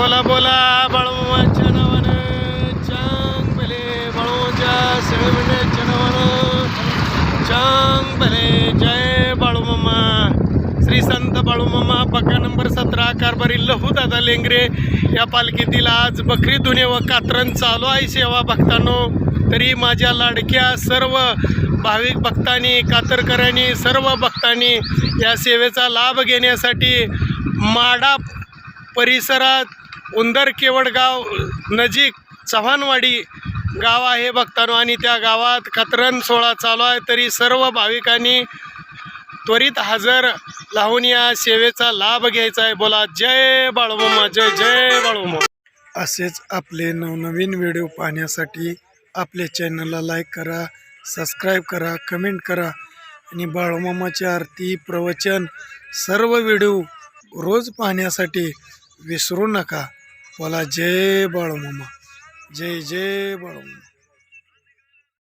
बोला बोला बाळूमाच्या नावानं चांग भले बाळूच्या सेवेच्या नावानं चांग भले जय बाळूमामा श्री संत बाळूमामा पक्का नंबर सतरा कारभारी लहू दादा लेंगरे. या पालखीतील आज बकरी धुणे व कात्रण चालू आहे सेवा भक्तांनो. तरी माझ्या लाडक्या सर्व भाविक भक्तांनी कातरकरांनी सर्व भक्तांनी या सेवेचा लाभ घेण्यासाठी माडा परिसरात उंदर केवडगाव नजीक चव्हाणवाडी गाव आहे भक्तांनो. आणि त्या गावात कतरण सोहळा चालू आहे. तरी सर्व भाविकांनी त्वरित हजर लावून या सेवेचा लाभ घ्यायचा आहे. बोला जय बाळूमामा जय जय बाळूमामा. असेच आपले नवनवीन व्हिडिओ पाहण्यासाठी आपल्या चॅनलला लाईक करा सबस्क्राईब करा कमेंट करा. आणि बाळूमामाची आरती प्रवचन सर्व व्हिडिओ रोज पाहण्यासाठी विसरू नका. बोला जय बाळूमामा. जय जय बाळूमामा.